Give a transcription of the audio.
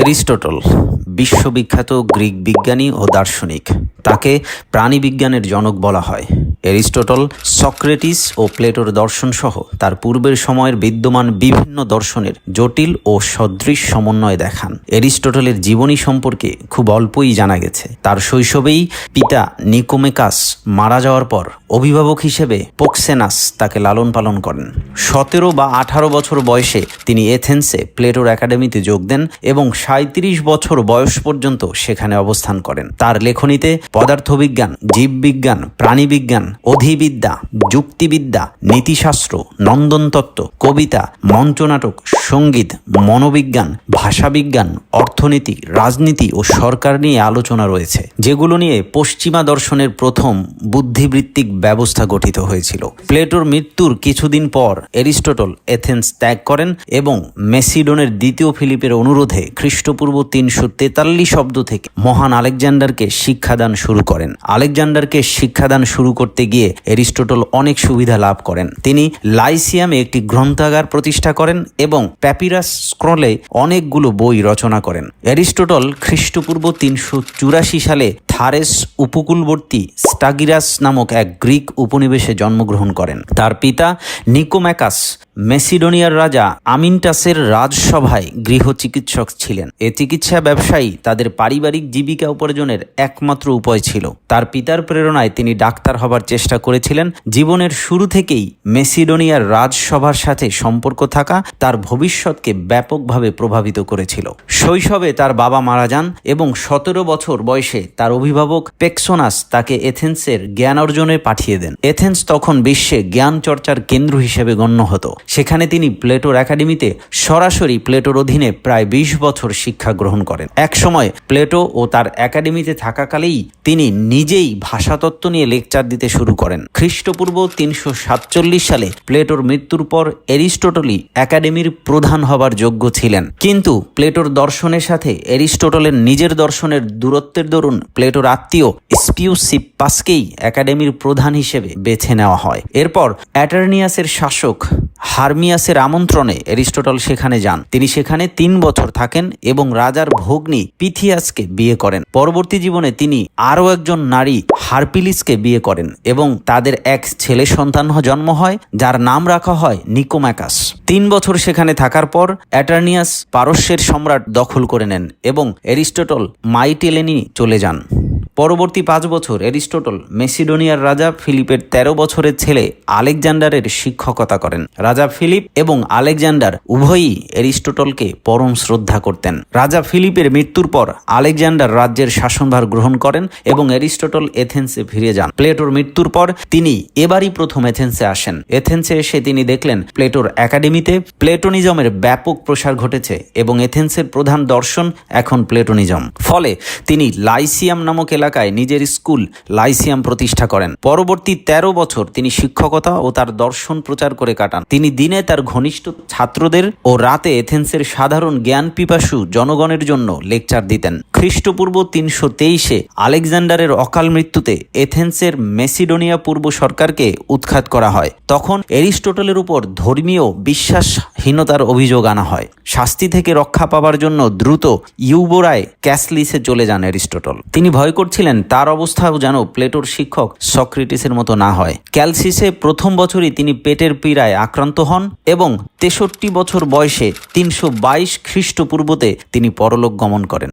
Aristotle বিশ্ববিখ্যাত Greek বিজ্ঞানী ও দার্শনিক তাকে প্রাণীবিজ্ঞানের জনক বলা হয়। এরিস্টটল, সক্রেটিস ও প্লেটোর দর্শন সহ তার পূর্বের সময়ের বিদ্যমান বিভিন্ন দর্শনের জটিল ও সদৃশ সমন্বয় দেখান। এরিস্টটলের জীবনী সম্পর্কে খুব অল্পই জানা গেছে। তার শৈশবেই পিতা নিকোমেকাস মারা যাওয়ার পর অভিভাবক হিসেবে পোক্সেনাস তাকে লালন পালন করেন। সতেরো বা আঠারো বছর বয়সে তিনি এথেন্সে প্লেটোর একাডেমিতে যোগ দেন এবং সাঁত্রিশ বছর বয়স পর্যন্ত সেখানে অবস্থান করেন। তার লেখনীতে পদার্থবিজ্ঞান, জীববিজ্ঞান, প্রাণীবিজ্ঞান অধিবিদ্যা, যুক্তিবিদ্যা, নীতিশাস্ত্র, নন্দনতত্ত্ব, কবিতা, মঞ্চনাটক, সংগীত, মনোবিজ্ঞান, ভাষাবিজ্ঞান, অর্থনীতি, রাজনীতি ও সরকার নিয়ে আলোচনা রয়েছে, যেগুলো নিয়ে পশ্চিমা দর্শনের প্রথম বুদ্ধিবৃত্তিক ব্যবস্থা গঠিত হয়েছিল। প্লেটোর মৃত্যুর কিছুদিন পর এরিস্টটল এথেন্স ত্যাগ করেন এবং মেসিডোনের দ্বিতীয় ফিলিপের অনুরোধে খ্রিস্টপূর্ব তিনশো তেতাল্লিশ শব্দ থেকে মহান আলেকজান্ডারকে শিক্ষাদান শুরু করেন। আলেকজান্ডারকে শিক্ষাদান শুরু করতে গিয়ে এরিস্টটল অনেক সুবিধা লাভ করেন। তিনি লাইসিয়ামে একটি গ্রন্থাগার প্রতিষ্ঠা করেন এবং প্যাপিরাস স্ক্রলে অনেকগুলো বই রচনা করেন। অ্যারিস্টোটল খ্রিস্টপূর্ব তিনশো চুরাশি সালে থারেস উপকূলবর্তী স্টাগিরাস নামক এক গ্রিক উপনিবেশে জন্মগ্রহণ করেন। তার পিতা নিকোম্যাকাস মেসিডোনিয়ার রাজা আমিনটাসের রাজসভায় গৃহ চিকিৎসক ছিলেন। এ চিকিৎসা ব্যবসায়ী তাদের পারিবারিক জীবিকা উপার্জনের একমাত্র উপায় ছিল। তার পিতার প্রেরণায় তিনি ডাক্তার হবার চেষ্টা করেছিলেন। জীবনের শুরু থেকেই মেসিডোনিয়ার রাজসভার সাথে সম্পর্ক থাকা তার ভবিষ্যৎকে ব্যাপকভাবে প্রভাবিত করেছিল। শৈশবে তার বাবা মারা যান এবং সতেরো বছর বয়সে তার অভিভাবক পেক্সোনাস তাকে এথেন্সের জ্ঞান অর্জনে পাঠিয়ে দেন। এথেন্স তখন বিশ্বে জ্ঞান চর্চার কেন্দ্র হিসেবে গণ্য হতো। সেখানে তিনি প্লেটোর একাডেমিতে সরাসরি প্লেটোর অধীনে প্রায় বিশ বছর শিক্ষা গ্রহণ করেন। এক সময় প্লেটো ও তার একাডেমিতে থাকাকালেই তিনি নিজেই ভাষাতত্ত্ব নিয়ে লেকচার দিতে শুরু করেন। খ্রিস্টপূর্ব তিনশো সাতচল্লিশ সালে প্লেটোর মৃত্যুর পর এরিস্টোটলই একাডেমির প্রধান হবার যোগ্য ছিলেন। কিন্তু প্লেটোর দর্শনের সাথে এরিস্টোটলের নিজের দর্শনের দূরত্বের দরুন প্লেটোর আত্মীয় স্পিউসিপাসকেই একাডেমির প্রধান হিসেবে বেছে নেওয়া হয়। এরপর অ্যাটার্নিয়াসের শাসক হারমিয়াসের আমন্ত্রণে এরিস্টটল সেখানে যান। তিনি সেখানে তিন বছর থাকেন এবং রাজার ভগ্নী পিথিয়াসকে বিয়ে করেন। পরবর্তী জীবনে তিনি আরও একজন নারী হারপিলিসকে বিয়ে করেন এবং তাদের এক ছেলে সন্তান জন্ম হয়, যার নাম রাখা হয় নিকোম্যাকাস। তিন বছর সেখানে থাকার পর অ্যাটার্নিয়াস পারস্যের সম্রাট দখল করে নেন এবং এরিস্টটল মাইটেলেনি চলে যান। পরবর্তী পাঁচ বছর এরিস্টোটল, মেসিডোনিয়ার রাজা ফিলিপের ১৩ বছরের ছেলে আলেকজান্ডারের শিক্ষকতা করেন। রাজা ফিলিপ এবং আলেকজান্ডার উভয়ই এরিস্টোটলকে পরম শ্রদ্ধা করতেন। রাজা ফিলিপের মৃত্যুর পর আলেকজান্ডার রাজ্যের শাসনভার গ্রহণ করেন এবং এরিস্টোটল এথেন্সে ফিরে যান। প্লেটোর মৃত্যুর পর তিনি এবারই প্রথম এথেন্সে আসেন। এথেন্সে এসে তিনি দেখলেন প্লেটোর একাডেমিতে প্লেটোনিজমের ব্যাপক প্রসার ঘটেছে এবং এথেন্সের প্রধান দর্শন এখন প্লেটোনিজম। ফলে তিনি লাইসিয়াম নামক এলাকায় নিজের স্কুল লাইসিয়াম প্রতিষ্ঠা করেন। পরবর্তী ১৩ বছর তিনি শিক্ষকতা ও তার দর্শন প্রচার করে কাটান। তিনি দিনে তার ঘনিষ্ঠ ছাত্রদের ও রাতে এথেন্সের সাধারণ জ্ঞান পিপাসু জনগণের জন্য লেকচার দিতেন। খ্রিস্টপূর্ব তিনশো তেইশে আলেকজান্ডারের অকাল মৃত্যুতে এথেন্সের মেসিডোনিয়া পূর্ব সরকারকে উৎখাত করা হয়। তখন এরিস্টোটলের উপর ধর্মীয় বিশ্বাসহীনতার অভিযোগ আনা হয়। শাস্তি থেকে রক্ষা পাবার জন্য দ্রুত ইউবোরায় ক্যাসলিসে চলে যান এরিস্টোটল। তিনি ভয় করছিলেন তার অবস্থাও যেন প্লেটোর শিক্ষক সক্রিটিসের মতো না হয়। ক্যালসিসে প্রথম বছরই তিনি পেটের পীড়ায় আক্রান্ত হন এবং তেষট্টি বছর বয়সে তিনশো বাইশ খ্রিস্টপূর্বতে তিনি পরলোক গমন করেন।